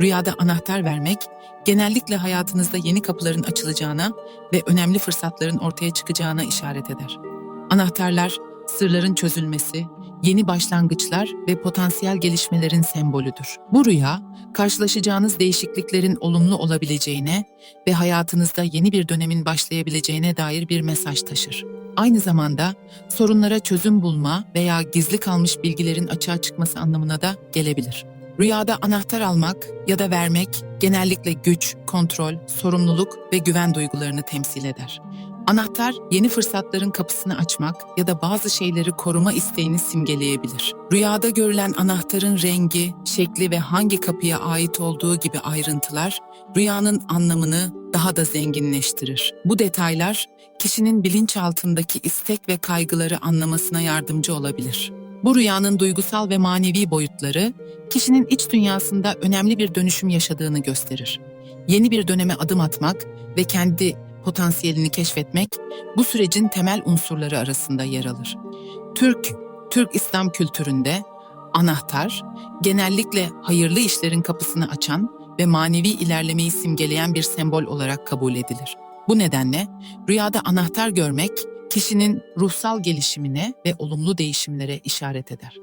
Rüyada anahtar vermek, genellikle hayatınızda yeni kapıların açılacağına ve önemli fırsatların ortaya çıkacağına işaret eder. Anahtarlar, sırların çözülmesi, yeni başlangıçlar ve potansiyel gelişmelerin sembolüdür. Bu rüya, karşılaşacağınız değişikliklerin olumlu olabileceğine ve hayatınızda yeni bir dönemin başlayabileceğine dair bir mesaj taşır. Aynı zamanda sorunlara çözüm bulma veya gizli kalmış bilgilerin açığa çıkması anlamına da gelebilir. Rüyada anahtar almak ya da vermek genellikle güç, kontrol, sorumluluk ve güven duygularını temsil eder. Anahtar yeni fırsatların kapısını açmak ya da bazı şeyleri koruma isteğini simgeleyebilir. Rüyada görülen anahtarın rengi, şekli ve hangi kapıya ait olduğu gibi ayrıntılar rüyanın anlamını daha da zenginleştirir. Bu detaylar kişinin bilinçaltındaki istek ve kaygıları anlamasına yardımcı olabilir. Bu rüyanın duygusal ve manevi boyutları kişinin iç dünyasında önemli bir dönüşüm yaşadığını gösterir. Yeni bir döneme adım atmak ve kendi potansiyelini keşfetmek bu sürecin temel unsurları arasında yer alır. Türk, Türk İslam kültüründe anahtar genellikle hayırlı işlerin kapısını açan ve manevi ilerlemeyi simgeleyen bir sembol olarak kabul edilir. Bu nedenle rüyada anahtar görmek kişinin ruhsal gelişimine ve olumlu değişimlere işaret eder.